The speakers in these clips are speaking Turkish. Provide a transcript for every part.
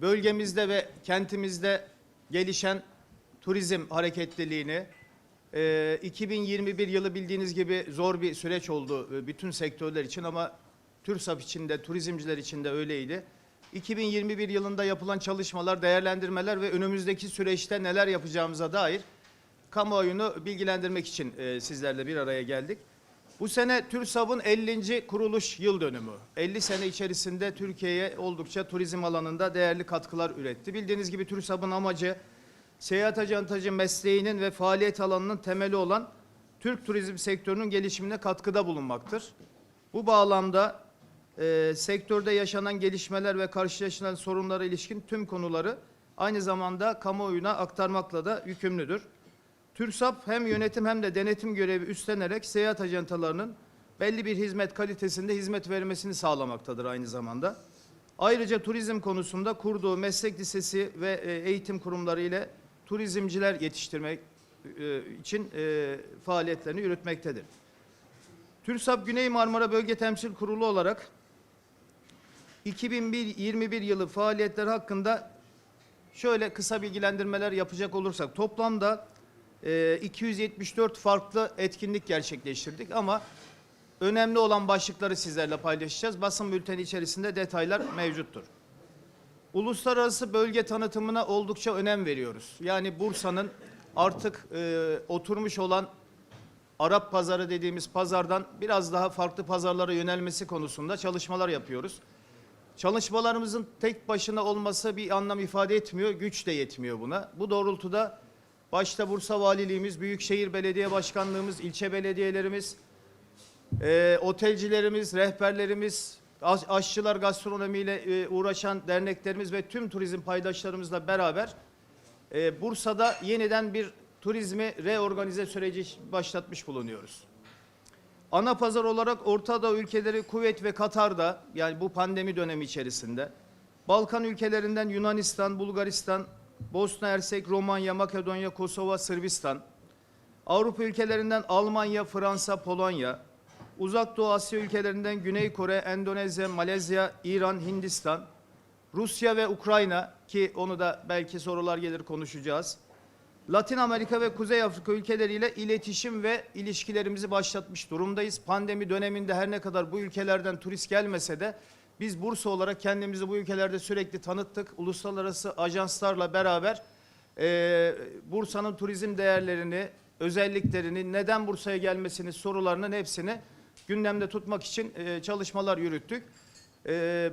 bölgemizde ve kentimizde gelişen turizm hareketliliğini, e, 2021 yılı bildiğiniz gibi zor bir süreç oldu e, bütün sektörler için ama TÜRSAP için de turizmciler için de öyleydi. 2021 yılında yapılan çalışmalar, değerlendirmeler ve önümüzdeki süreçte neler yapacağımıza dair kamuoyunu bilgilendirmek için e, sizlerle bir araya geldik. Bu sene TÜRSAB'ın 50. kuruluş yıl dönümü. 50 sene içerisinde Türkiye'ye oldukça turizm alanında değerli katkılar üretti. Bildiğiniz gibi TÜRSAB'ın amacı seyahat acentacı mesleğinin ve faaliyet alanının temeli olan Türk turizm sektörünün gelişimine katkıda bulunmaktır. Bu bağlamda e, sektörde yaşanan gelişmeler ve karşılaşılan sorunlara ilişkin tüm konuları aynı zamanda kamuoyuna aktarmakla da yükümlüdür. TÜRSAP hem yönetim hem de denetim görevi üstlenerek seyahat ajantalarının belli bir hizmet kalitesinde hizmet vermesini sağlamaktadır aynı zamanda. Ayrıca turizm konusunda kurduğu meslek lisesi ve e, eğitim kurumları ile turizmciler yetiştirmek e, için e, faaliyetlerini yürütmektedir. TÜRSAP Güney Marmara Bölge Temsil Kurulu olarak 2021 yılı faaliyetler hakkında şöyle kısa bilgilendirmeler yapacak olursak toplamda e, 274 farklı etkinlik gerçekleştirdik ama önemli olan başlıkları sizlerle paylaşacağız. Basın bülteni içerisinde detaylar mevcuttur. Uluslararası bölge tanıtımına oldukça önem veriyoruz. Yani Bursa'nın artık e, oturmuş olan Arap pazarı dediğimiz pazardan biraz daha farklı pazarlara yönelmesi konusunda çalışmalar yapıyoruz. Çalışmalarımızın tek başına olması bir anlam ifade etmiyor, güç de yetmiyor buna. Bu doğrultuda başta Bursa Valiliğimiz, Büyükşehir Belediye Başkanlığımız, ilçe belediyelerimiz, e, otelcilerimiz, rehberlerimiz, aş- aşçılar, gastronomiyle e, uğraşan derneklerimiz ve tüm turizm paydaşlarımızla beraber e, Bursa'da yeniden bir turizmi reorganize süreci başlatmış bulunuyoruz. Ana pazar olarak Orta Doğu ülkeleri Kuveyt ve Katar'da yani bu pandemi dönemi içerisinde Balkan ülkelerinden Yunanistan, Bulgaristan, Bosna Hersek, Romanya, Makedonya, Kosova, Sırbistan, Avrupa ülkelerinden Almanya, Fransa, Polonya, Uzak Doğu Asya ülkelerinden Güney Kore, Endonezya, Malezya, İran, Hindistan, Rusya ve Ukrayna ki onu da belki sorular gelir konuşacağız. Latin Amerika ve Kuzey Afrika ülkeleriyle iletişim ve ilişkilerimizi başlatmış durumdayız. Pandemi döneminde her ne kadar bu ülkelerden turist gelmese de biz Bursa olarak kendimizi bu ülkelerde sürekli tanıttık. Uluslararası ajanslarla beraber eee, Bursa'nın turizm değerlerini, özelliklerini, neden Bursa'ya gelmesini, sorularının hepsini gündemde tutmak için eee, çalışmalar yürüttük. Eee,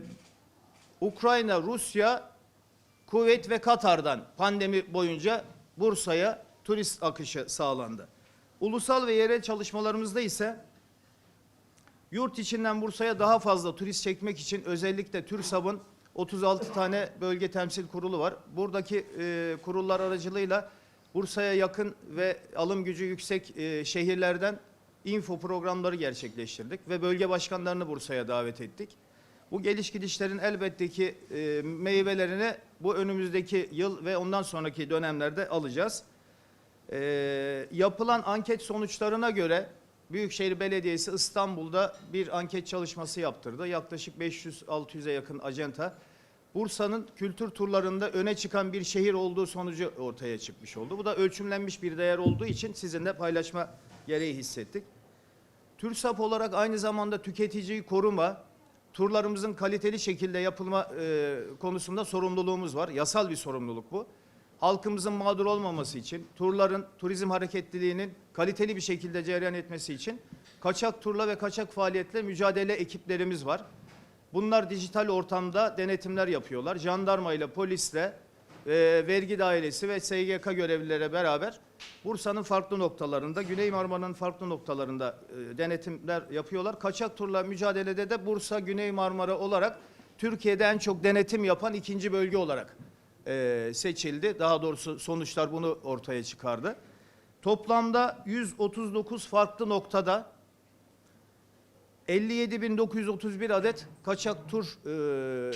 Ukrayna, Rusya, Kuveyt ve Katar'dan pandemi boyunca Bursa'ya turist akışı sağlandı. Ulusal ve yerel çalışmalarımızda ise yurt içinden Bursa'ya daha fazla turist çekmek için özellikle TÜRSAB'ın 36 tane bölge temsil kurulu var. Buradaki e, kurullar aracılığıyla Bursa'ya yakın ve alım gücü yüksek e, şehirlerden info programları gerçekleştirdik ve bölge başkanlarını Bursa'ya davet ettik. Bu geliş gidişlerin elbette ki e, meyvelerini bu önümüzdeki yıl ve ondan sonraki dönemlerde alacağız. E, yapılan anket sonuçlarına göre Büyükşehir Belediyesi İstanbul'da bir anket çalışması yaptırdı. Yaklaşık 500-600'e yakın acenta. Bursa'nın kültür turlarında öne çıkan bir şehir olduğu sonucu ortaya çıkmış oldu. Bu da ölçümlenmiş bir değer olduğu için sizinle paylaşma gereği hissettik. TÜRSAP olarak aynı zamanda tüketiciyi koruma, turlarımızın kaliteli şekilde yapılma e, konusunda sorumluluğumuz var. Yasal bir sorumluluk bu. Halkımızın mağdur olmaması için, turların, turizm hareketliliğinin kaliteli bir şekilde cereyan etmesi için kaçak turla ve kaçak faaliyetle mücadele ekiplerimiz var. Bunlar dijital ortamda denetimler yapıyorlar. Jandarma ile polisle, e, vergi dairesi ve SGK görevlilere beraber Bursa'nın farklı noktalarında, Güney Marmara'nın farklı noktalarında e, denetimler yapıyorlar. Kaçak turla mücadelede de Bursa, Güney Marmara olarak Türkiye'de en çok denetim yapan ikinci bölge olarak e, seçildi. Daha doğrusu sonuçlar bunu ortaya çıkardı. Toplamda 139 farklı noktada 57.931 adet kaçak tur e,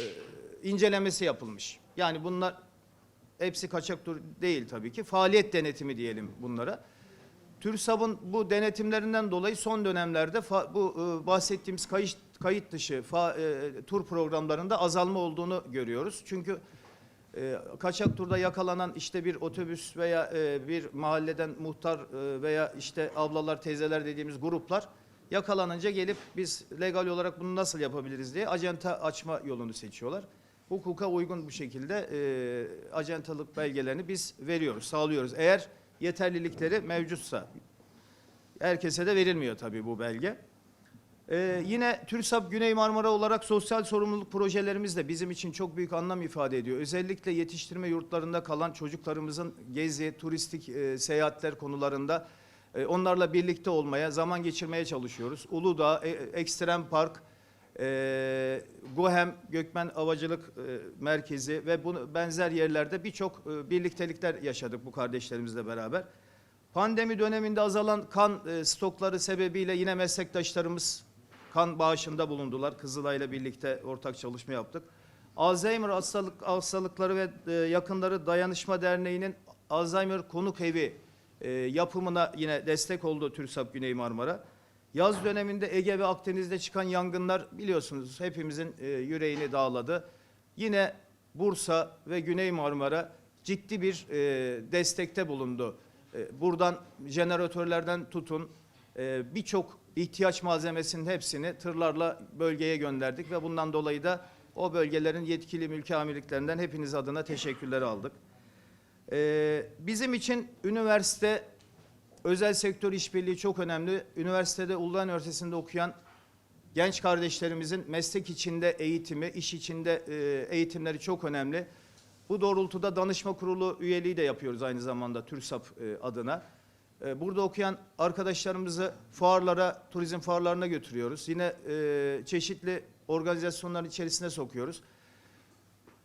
incelemesi yapılmış. Yani bunlar hepsi kaçak tur değil tabii ki. Faaliyet denetimi diyelim bunlara. TÜRSAB'ın bu denetimlerinden dolayı son dönemlerde fa- bu e, bahsettiğimiz kayıt, kayıt dışı fa- e, tur programlarında azalma olduğunu görüyoruz. Çünkü e, kaçak turda yakalanan işte bir otobüs veya e, bir mahalleden muhtar e, veya işte ablalar teyzeler dediğimiz gruplar yakalanınca gelip biz legal olarak bunu nasıl yapabiliriz diye acenta açma yolunu seçiyorlar. Hukuka uygun bu şekilde e, acentalık belgelerini biz veriyoruz, sağlıyoruz. Eğer yeterlilikleri mevcutsa. Herkese de verilmiyor tabii bu belge. Ee, yine TÜRSAP Güney Marmara olarak sosyal sorumluluk projelerimiz de bizim için çok büyük anlam ifade ediyor. Özellikle yetiştirme yurtlarında kalan çocuklarımızın gezi, turistik e, seyahatler konularında e, onlarla birlikte olmaya, zaman geçirmeye çalışıyoruz. Uludağ, e, Ekstrem Park, e, Gohem Gökmen Havacılık e, Merkezi ve bunu benzer yerlerde birçok e, birliktelikler yaşadık bu kardeşlerimizle beraber. Pandemi döneminde azalan kan e, stokları sebebiyle yine meslektaşlarımız kan bağışında bulundular. Kızılay'la birlikte ortak çalışma yaptık. Alzheimer hastalık hastalıkları ve e, yakınları dayanışma derneğinin Alzheimer konuk evi e, yapımına yine destek oldu TÜRSAP Güney Marmara. Yaz döneminde Ege ve Akdeniz'de çıkan yangınlar biliyorsunuz hepimizin e, yüreğini dağladı. Yine Bursa ve Güney Marmara ciddi bir destekte bulundu. Buradan jeneratörlerden tutun birçok ihtiyaç malzemesinin hepsini tırlarla bölgeye gönderdik ve bundan dolayı da o bölgelerin yetkili mülki amirliklerinden hepiniz adına teşekkürleri aldık. E, bizim için üniversite özel sektör işbirliği çok önemli. Üniversitede Uludağ Üniversitesi'nde okuyan genç kardeşlerimizin meslek içinde eğitimi, iş içinde e, eğitimleri çok önemli. Bu doğrultuda danışma kurulu üyeliği de yapıyoruz aynı zamanda TÜRSAP e, adına. E, Burada okuyan arkadaşlarımızı fuarlara, turizm fuarlarına götürüyoruz. Yine e, çeşitli organizasyonların içerisine sokuyoruz.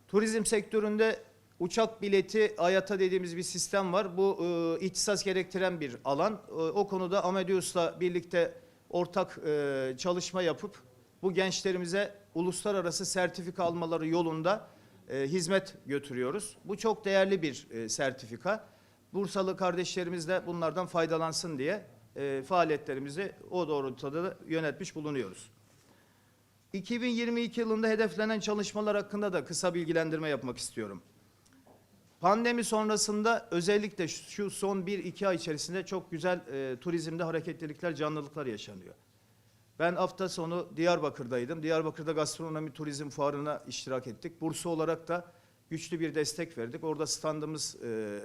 Turizm sektöründe uçak bileti ayata dediğimiz bir sistem var. Bu e, ihtisas gerektiren bir alan. E, o konuda Amadeus'la birlikte ortak e, çalışma yapıp bu gençlerimize uluslararası sertifika almaları yolunda e, hizmet götürüyoruz. Bu çok değerli bir e, sertifika. Bursalı kardeşlerimiz de bunlardan faydalansın diye e, faaliyetlerimizi o doğrultuda da yönetmiş bulunuyoruz. 2022 yılında hedeflenen çalışmalar hakkında da kısa bilgilendirme yapmak istiyorum. Pandemi sonrasında özellikle şu- son 1-2 ay içerisinde çok güzel e, turizmde hareketlilikler, canlılıklar yaşanıyor. Ben hafta sonu Diyarbakır'daydım. Diyarbakır'da gastronomi turizm fuarına iştirak ettik. Bursa olarak da güçlü bir destek verdik. Orada standımız e,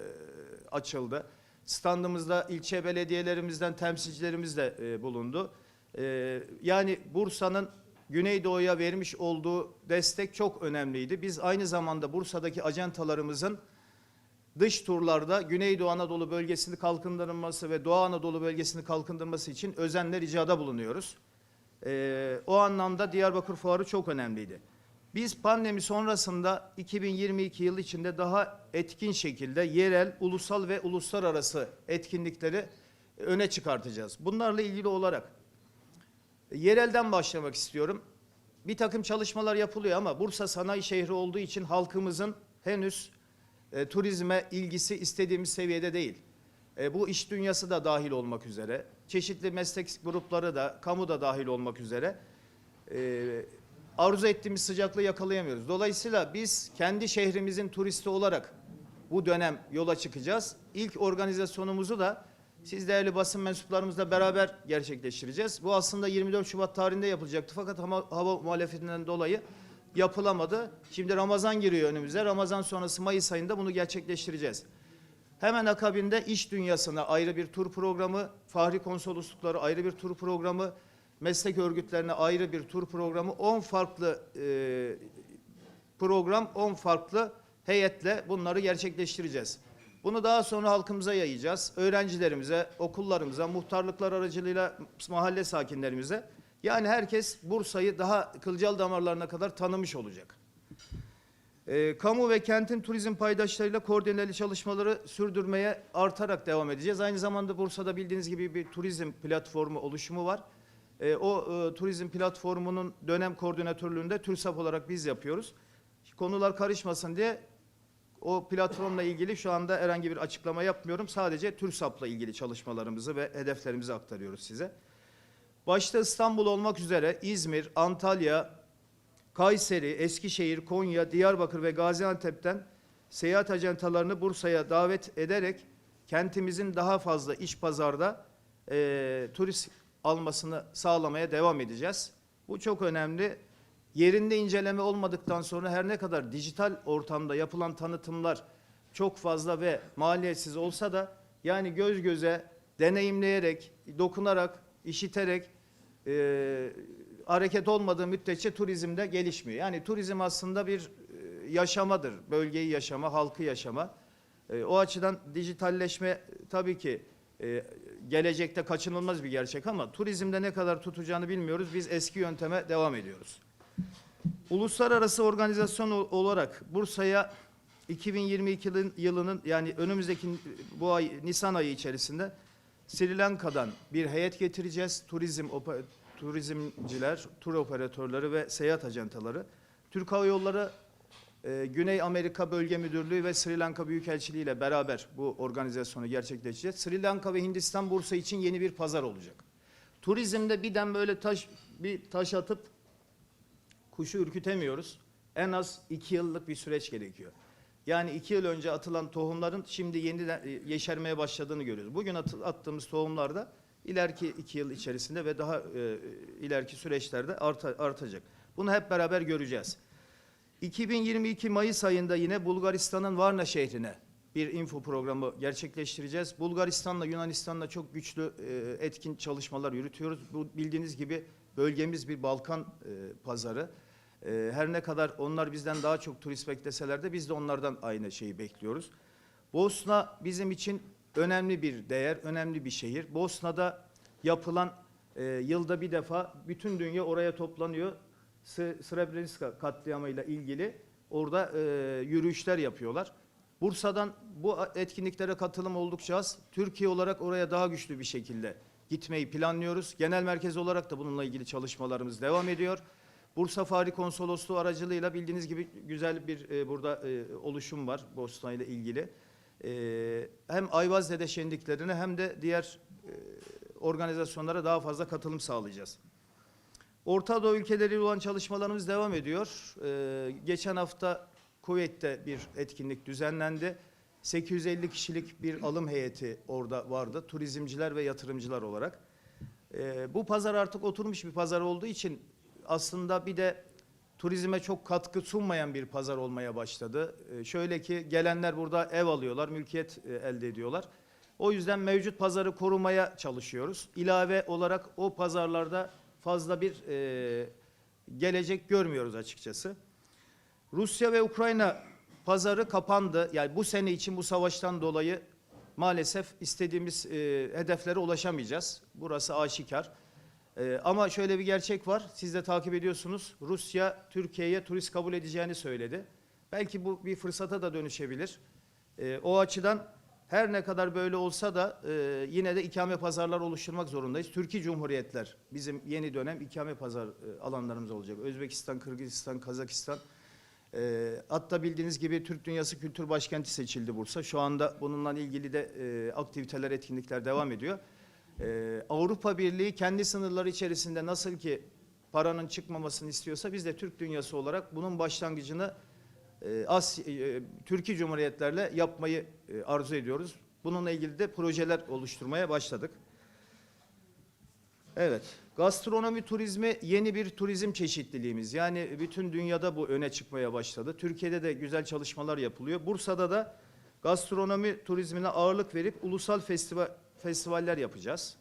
açıldı. Standımızda ilçe belediyelerimizden temsilcilerimiz de e, bulundu. E, yani Bursa'nın Güneydoğu'ya vermiş olduğu destek çok önemliydi. Biz aynı zamanda Bursa'daki acentalarımızın dış turlarda Güneydoğu Anadolu bölgesini kalkındırılması ve Doğu Anadolu bölgesini kalkındırması için özenle ricada bulunuyoruz. Ee, o anlamda Diyarbakır Fuarı çok önemliydi. Biz pandemi sonrasında 2022 yıl içinde daha etkin şekilde yerel, ulusal ve uluslararası etkinlikleri öne çıkartacağız. Bunlarla ilgili olarak yerelden başlamak istiyorum. Bir takım çalışmalar yapılıyor ama Bursa sanayi şehri olduğu için halkımızın henüz e, turizme ilgisi istediğimiz seviyede değil. E, bu iş dünyası da dahil olmak üzere, çeşitli meslek grupları da, kamu da dahil olmak üzere e, arzu ettiğimiz sıcaklığı yakalayamıyoruz. Dolayısıyla biz kendi şehrimizin turisti olarak bu dönem yola çıkacağız. İlk organizasyonumuzu da siz değerli basın mensuplarımızla beraber gerçekleştireceğiz. Bu aslında 24 Şubat tarihinde yapılacaktı fakat hava, hava muhalefetinden dolayı yapılamadı. Şimdi Ramazan giriyor önümüze. Ramazan sonrası Mayıs ayında bunu gerçekleştireceğiz. Hemen akabinde iş dünyasına ayrı bir tur programı, fahri konsoloslukları ayrı bir tur programı, meslek örgütlerine ayrı bir tur programı, 10 farklı e, program, 10 farklı heyetle bunları gerçekleştireceğiz. Bunu daha sonra halkımıza yayacağız. Öğrencilerimize, okullarımıza, muhtarlıklar aracılığıyla mahalle sakinlerimize. Yani herkes Bursa'yı daha kılcal damarlarına kadar tanımış olacak. Ee, kamu ve kentin turizm paydaşlarıyla koordineli çalışmaları sürdürmeye artarak devam edeceğiz. Aynı zamanda Bursa'da bildiğiniz gibi bir turizm platformu oluşumu var. Ee, o e, turizm platformunun dönem koordinatörlüğünde TÜRSAP olarak biz yapıyoruz. Konular karışmasın diye o platformla ilgili şu anda herhangi bir açıklama yapmıyorum. Sadece TÜRSAP'la ilgili çalışmalarımızı ve hedeflerimizi aktarıyoruz size. Başta İstanbul olmak üzere İzmir, Antalya, Kayseri, Eskişehir, Konya, Diyarbakır ve Gaziantep'ten seyahat ajantalarını Bursa'ya davet ederek kentimizin daha fazla iş pazarda e, turist almasını sağlamaya devam edeceğiz. Bu çok önemli. Yerinde inceleme olmadıktan sonra her ne kadar dijital ortamda yapılan tanıtımlar çok fazla ve maliyetsiz olsa da yani göz göze deneyimleyerek, dokunarak, işiterek e, hareket olmadığı müddetçe turizmde gelişmiyor. Yani turizm aslında bir e, yaşamadır. Bölgeyi yaşama, halkı yaşama. E, o açıdan dijitalleşme tabii ki e, gelecekte kaçınılmaz bir gerçek ama turizmde ne kadar tutacağını bilmiyoruz. Biz eski yönteme devam ediyoruz. Uluslararası organizasyon ol- olarak Bursa'ya 2022 yılın- yılının yani önümüzdeki bu ay Nisan ayı içerisinde Sri Lanka'dan bir heyet getireceğiz. Turizm turizmciler, tur operatörleri ve seyahat ajantaları. Türk Hava Yolları e, Güney Amerika Bölge Müdürlüğü ve Sri Lanka Büyükelçiliği ile beraber bu organizasyonu gerçekleştireceğiz. Sri Lanka ve Hindistan Bursa için yeni bir pazar olacak. Turizmde birden böyle taş bir taş atıp kuşu ürkütemiyoruz. En az iki yıllık bir süreç gerekiyor. Yani iki yıl önce atılan tohumların şimdi yeniden e, yeşermeye başladığını görüyoruz. Bugün attığımız tohumlarda ileriki iki yıl içerisinde ve daha e, ileriki süreçlerde arta- artacak. Bunu hep beraber göreceğiz. 2022 Mayıs ayında yine Bulgaristan'ın Varna şehrine bir info programı gerçekleştireceğiz. Bulgaristan'la Yunanistan'la çok güçlü e, etkin çalışmalar yürütüyoruz. Bu bildiğiniz gibi bölgemiz bir Balkan e, pazarı. E, her ne kadar onlar bizden daha çok turist bekleseler de biz de onlardan aynı şeyi bekliyoruz. Bosna bizim için önemli bir değer, önemli bir şehir. Bosna'da yapılan e, yılda bir defa bütün dünya oraya toplanıyor. Srebrenica katliamıyla ilgili orada e, yürüyüşler yapıyorlar. Bursa'dan bu etkinliklere katılım oldukça az. Türkiye olarak oraya daha güçlü bir şekilde gitmeyi planlıyoruz. Genel merkez olarak da bununla ilgili çalışmalarımız devam ediyor. Bursa Fahri Konsolosluğu aracılığıyla bildiğiniz gibi güzel bir e, burada e, oluşum var Bosna ile ilgili. E, hem Ayvazde'de şenliklerine hem de diğer e, organizasyonlara daha fazla katılım sağlayacağız. Orta Doğu ülkeleriyle olan çalışmalarımız devam ediyor. Ee, geçen hafta Kuveyt'te bir etkinlik düzenlendi. 850 kişilik bir alım heyeti orada vardı. Turizmciler ve yatırımcılar olarak. Ee, bu pazar artık oturmuş bir pazar olduğu için aslında bir de turizme çok katkı sunmayan bir pazar olmaya başladı. Ee, şöyle ki gelenler burada ev alıyorlar, mülkiyet e, elde ediyorlar. O yüzden mevcut pazarı korumaya çalışıyoruz. İlave olarak o pazarlarda fazla bir e, gelecek görmüyoruz açıkçası. Rusya ve Ukrayna pazarı kapandı. Yani bu sene için bu savaştan dolayı maalesef istediğimiz e, hedeflere ulaşamayacağız. Burası aşikar. E, ama şöyle bir gerçek var. Siz de takip ediyorsunuz. Rusya Türkiye'ye turist kabul edeceğini söyledi. Belki bu bir fırsata da dönüşebilir. E, o açıdan her ne kadar böyle olsa da e, yine de ikame pazarlar oluşturmak zorundayız. Türkiye Cumhuriyetler bizim yeni dönem ikame pazar e, alanlarımız olacak. Özbekistan, Kırgızistan, Kazakistan. E, hatta bildiğiniz gibi Türk Dünyası Kültür Başkenti seçildi Bursa. Şu anda bununla ilgili de e, aktiviteler, etkinlikler devam ediyor. E, Avrupa Birliği kendi sınırları içerisinde nasıl ki paranın çıkmamasını istiyorsa biz de Türk Dünyası olarak bunun başlangıcını As e, Türkiye Cumhuriyetlerle yapmayı e, arzu ediyoruz. Bununla ilgili de projeler oluşturmaya başladık. Evet, gastronomi turizmi yeni bir turizm çeşitliliğimiz. Yani bütün dünyada bu öne çıkmaya başladı. Türkiye'de de güzel çalışmalar yapılıyor. Bursa'da da gastronomi turizmine ağırlık verip ulusal festival festivaller yapacağız.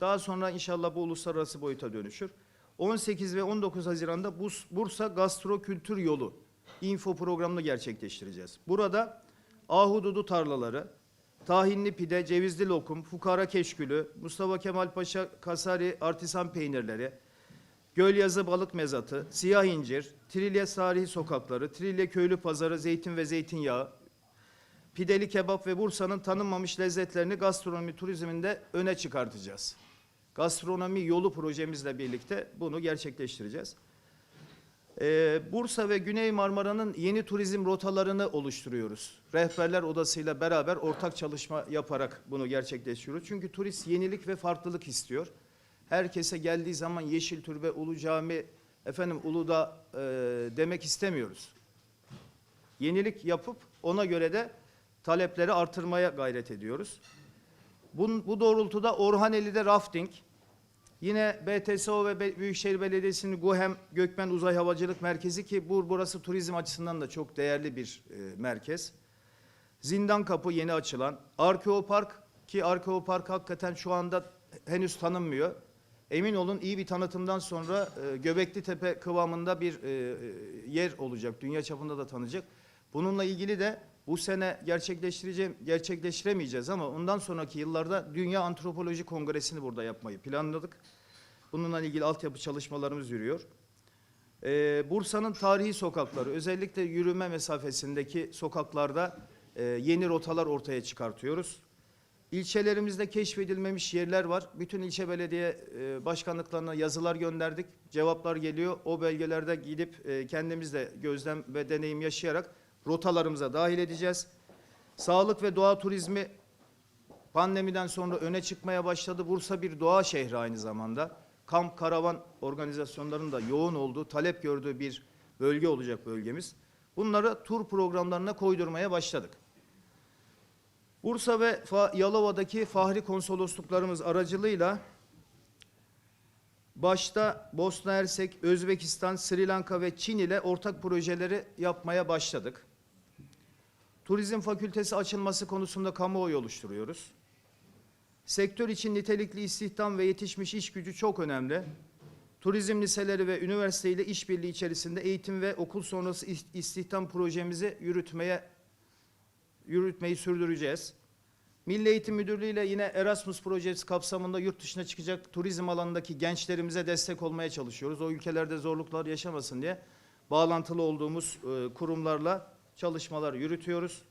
Daha sonra inşallah bu uluslararası boyuta dönüşür. 18 ve 19 Haziran'da Bursa Gastro Kültür Yolu info programını gerçekleştireceğiz. Burada ahududu tarlaları, tahinli pide, cevizli lokum, fukara keşkülü, Mustafa Kemal Paşa kasari artisan peynirleri, Gölyazı balık mezatı, siyah incir, Trilye tarihi sokakları, Trilye köylü pazarı, zeytin ve zeytinyağı, pideli kebap ve Bursa'nın tanınmamış lezzetlerini gastronomi turizminde öne çıkartacağız. Gastronomi yolu projemizle birlikte bunu gerçekleştireceğiz. Ee, Bursa ve Güney Marmara'nın yeni turizm rotalarını oluşturuyoruz. Rehberler Odası'yla beraber ortak çalışma yaparak bunu gerçekleştiriyoruz. Çünkü turist yenilik ve farklılık istiyor. Herkese geldiği zaman Yeşil Türbe, Ulu Cami, efendim Uludağ e, demek istemiyoruz. yenilik yapıp ona göre de talepleri artırmaya gayret ediyoruz. Bu, bu doğrultuda Orhaneli'de rafting, yine BTSO ve Büyükşehir Belediyesi'nin GUHEM Gökmen Uzay Havacılık Merkezi ki bu burası turizm açısından da çok değerli bir e, merkez. Zindan Kapı yeni açılan, Arkeopark ki Arkeopark hakikaten şu anda henüz tanınmıyor. Emin olun iyi bir tanıtımdan sonra e, Göbekli Tepe kıvamında bir e, e, yer olacak. Dünya çapında da tanınacak. Bununla ilgili de bu sene gerçekleştireceğim gerçekleştiremeyeceğiz ama ondan sonraki yıllarda Dünya Antropoloji Kongresi'ni burada yapmayı planladık. Bununla ilgili altyapı çalışmalarımız yürüyor. Ee, Bursa'nın tarihi sokakları, özellikle yürüme mesafesindeki sokaklarda e, yeni rotalar ortaya çıkartıyoruz. İlçelerimizde keşfedilmemiş yerler var. Bütün ilçe belediye e, başkanlıklarına yazılar gönderdik. Cevaplar geliyor. O belgelerde gidip e, kendimiz de gözlem ve deneyim yaşayarak rotalarımıza dahil edeceğiz. Sağlık ve doğa turizmi pandemiden sonra öne çıkmaya başladı. Bursa bir doğa şehri aynı zamanda. Kamp, karavan organizasyonlarının da yoğun olduğu, talep gördüğü bir bölge olacak bölgemiz. Bunları tur programlarına koydurmaya başladık. Bursa ve Yalova'daki Fahri Konsolosluklarımız aracılığıyla başta Bosna Hersek, Özbekistan, Sri Lanka ve Çin ile ortak projeleri yapmaya başladık. Turizm fakültesi açılması konusunda kamuoyu oluşturuyoruz. Sektör için nitelikli istihdam ve yetişmiş iş gücü çok önemli. Turizm liseleri ve üniversite ile işbirliği içerisinde eğitim ve okul sonrası istihdam projemizi yürütmeye yürütmeyi sürdüreceğiz. Milli Eğitim Müdürlüğü ile yine Erasmus projesi kapsamında yurt dışına çıkacak turizm alanındaki gençlerimize destek olmaya çalışıyoruz. O ülkelerde zorluklar yaşamasın diye bağlantılı olduğumuz e, kurumlarla çalışmalar yürütüyoruz.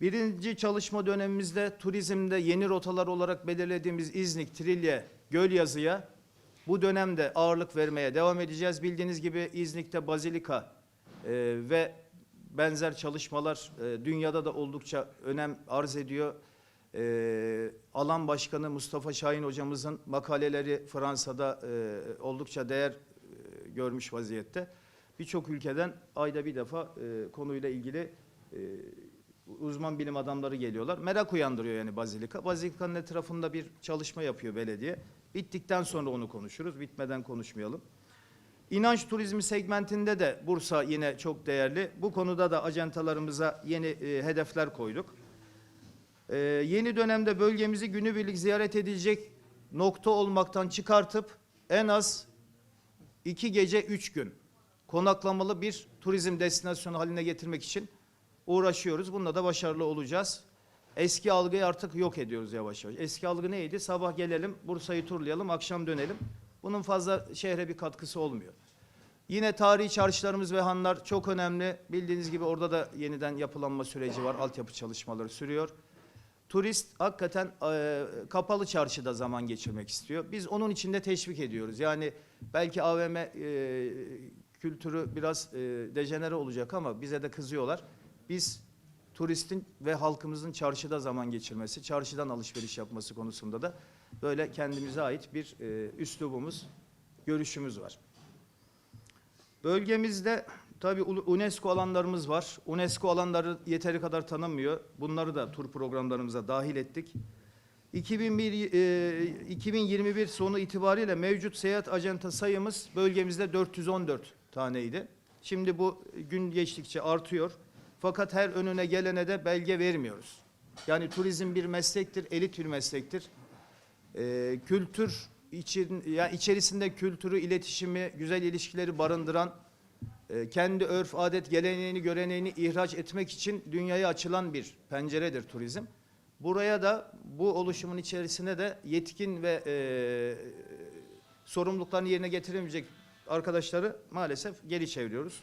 Birinci çalışma dönemimizde turizmde yeni rotalar olarak belirlediğimiz İznik, Trilye, Gölyazı'ya bu dönemde ağırlık vermeye devam edeceğiz. Bildiğiniz gibi İznik'te Bazilika e, ve benzer çalışmalar e, dünyada da oldukça önem arz ediyor. E, alan başkanı Mustafa Şahin hocamızın makaleleri Fransa'da e, oldukça değer e, görmüş vaziyette. Birçok ülkeden ayda bir defa e, konuyla ilgili e, uzman bilim adamları geliyorlar. Merak uyandırıyor yani Bazilika. Bazilika'nın etrafında bir çalışma yapıyor belediye. Bittikten sonra onu konuşuruz. Bitmeden konuşmayalım. İnanç turizmi segmentinde de Bursa yine çok değerli. Bu konuda da ajantalarımıza yeni e, hedefler koyduk. E, yeni dönemde bölgemizi günübirlik ziyaret edilecek nokta olmaktan çıkartıp en az iki gece üç gün konaklamalı bir turizm destinasyonu haline getirmek için uğraşıyoruz. Bununla da başarılı olacağız. Eski algıyı artık yok ediyoruz yavaş yavaş. Eski algı neydi? Sabah gelelim, Bursa'yı turlayalım, akşam dönelim. Bunun fazla şehre bir katkısı olmuyor. Yine tarihi çarşılarımız ve hanlar çok önemli. Bildiğiniz gibi orada da yeniden yapılanma süreci var. Altyapı çalışmaları sürüyor. Turist hakikaten e, kapalı çarşıda zaman geçirmek istiyor. Biz onun için de teşvik ediyoruz. Yani belki AVM e, kültürü biraz e, dejenere olacak ama bize de kızıyorlar. Biz turistin ve halkımızın çarşıda zaman geçirmesi, çarşıdan alışveriş yapması konusunda da böyle kendimize ait bir e, üslubumuz, görüşümüz var. Bölgemizde tabii UNESCO alanlarımız var. UNESCO alanları yeteri kadar tanınmıyor. Bunları da tur programlarımıza dahil ettik. 2001, e, 2021 sonu itibariyle mevcut seyahat acenta sayımız bölgemizde 414 taneydi. Şimdi bu gün geçtikçe artıyor. Fakat her önüne gelene de belge vermiyoruz. Yani turizm bir meslektir, elit bir meslektir. Ee, kültür için, yani içerisinde kültürü, iletişimi, güzel ilişkileri barındıran, e, kendi örf, adet, geleneğini, göreneğini ihraç etmek için dünyaya açılan bir penceredir turizm. Buraya da bu oluşumun içerisine de yetkin ve e, sorumluluklarını yerine getiremeyecek arkadaşları maalesef geri çeviriyoruz.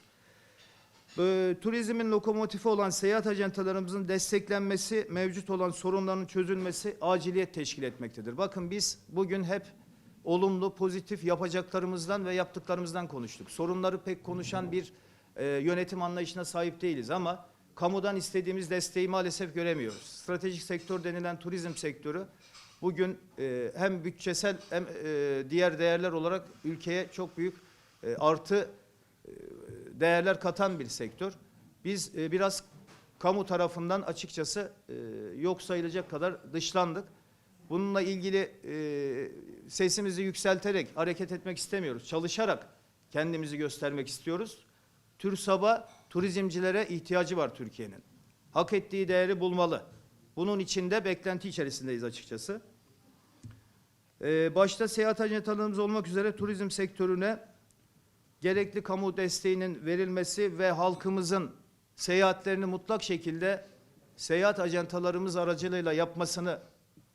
Ee, turizmin lokomotifi olan seyahat ajantalarımızın desteklenmesi, mevcut olan sorunların çözülmesi aciliyet teşkil etmektedir. Bakın biz bugün hep olumlu, pozitif yapacaklarımızdan ve yaptıklarımızdan konuştuk. Sorunları pek konuşan bir e, yönetim anlayışına sahip değiliz ama kamudan istediğimiz desteği maalesef göremiyoruz. Stratejik sektör denilen turizm sektörü bugün e, hem bütçesel hem e, diğer değerler olarak ülkeye çok büyük e, artı e, değerler katan bir sektör. Biz e, biraz kamu tarafından açıkçası yok sayılacak kadar dışlandık. Bununla ilgili sesimizi yükselterek hareket etmek istemiyoruz. Çalışarak kendimizi göstermek istiyoruz. TÜRSAB'a turizmcilere ihtiyacı var Türkiye'nin. Hak ettiği değeri bulmalı. Bunun için de beklenti içerisindeyiz açıkçası. Ee, başta seyahat ajantalarımız olmak üzere turizm sektörüne gerekli kamu desteğinin verilmesi ve halkımızın seyahatlerini mutlak şekilde seyahat ajantalarımız aracılığıyla yapmasını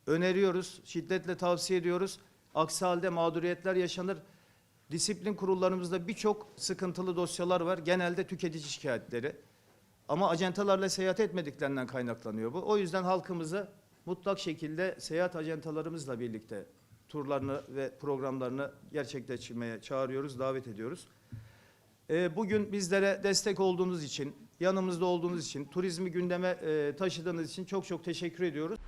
öneriyoruz, şiddetle tavsiye ediyoruz. Aksi halde mağduriyetler yaşanır. Disiplin kurullarımızda birçok sıkıntılı dosyalar var. Genelde tüketici şikayetleri. Ama ajantalarla seyahat etmediklerinden kaynaklanıyor bu. O yüzden halkımızı mutlak şekilde seyahat ajantalarımızla birlikte turlarını ve programlarını gerçekleştirmeye çağırıyoruz, davet ediyoruz. Ee, Bugün bizlere destek olduğunuz için, yanımızda olduğunuz için, turizmi gündeme e, taşıdığınız için çok çok teşekkür ediyoruz.